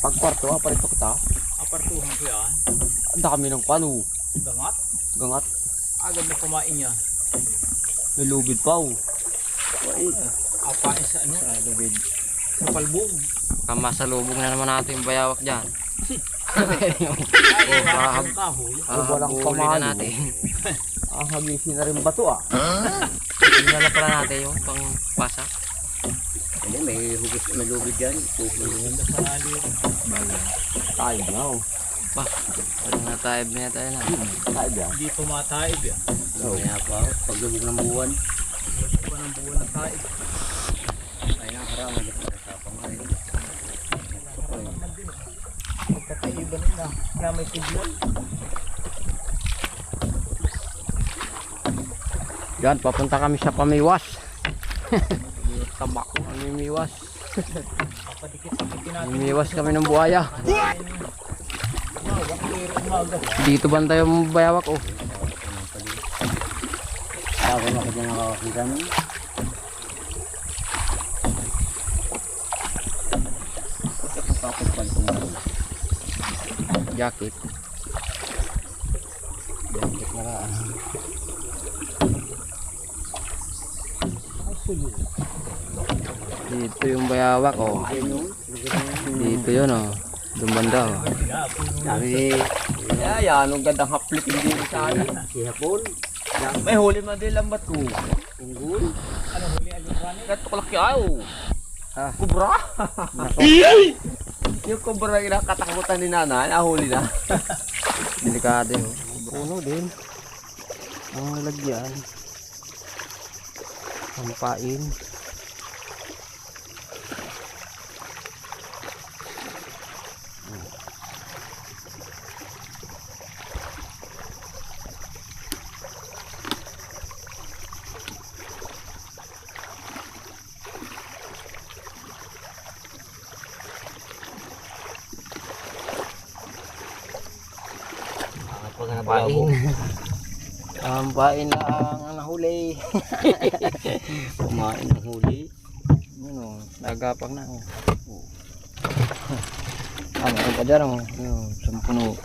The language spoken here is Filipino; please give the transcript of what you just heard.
Pag kwarto, ah, parito kita. Apartuhan ko yan. Ang dami ng pano. Gangat. Gangat. Agad na kumain niya. May lubid pa, oh. Apain sa ano? Sa lubid. Sa palbog. Kamasalubong na naman natin yung bayawak dyan. Ay, kahab- ang kahoy. Oh, walang kamalo. na natin. Ah, hagisin na rin ba to, ah? Tingnan na pala natin yung pang pasa. Hindi, may hugis, may lubid yan. Ganda sa alim. Tayo na, oh. Parang nataib na tayo na. Tayo na. Hindi tumataib yan. Kaya pa, paglubog ng buwan. Wala pa ng buwan ng taib. Ay, nakarama pangalan. Naman din. Magkakaiban na. Na may tiglan. Yan, papunta kami sa pamiwas. Tabak. Pamimiwas. Papadikit Pamimiwas kami ng buhaya. Dito banda yung bayawak oh. Ako na kasi nakakakita mo. Jacket. Blanket na ka. Dito yung bayawak oh. Dito yun oh. Doon banda oh. Sabi, yeah, yan, ang gandang haplik hindi sa akin. Si Hapon. May huli man din lambat ko. Unggul. Ano huli ang lupanin? Katuklak yaw. Ah. Kubra. yung kubra yung nakatakutan ni nanay, nahuli na. Delikado yun. Puno din. Ang lagyan. Pampain. Pag Pain. nababo. Pampain lang ang nahuli. Kumain ng huli. Ano, nagapang na oh. Ano, pa dyan. Ano, sampuno.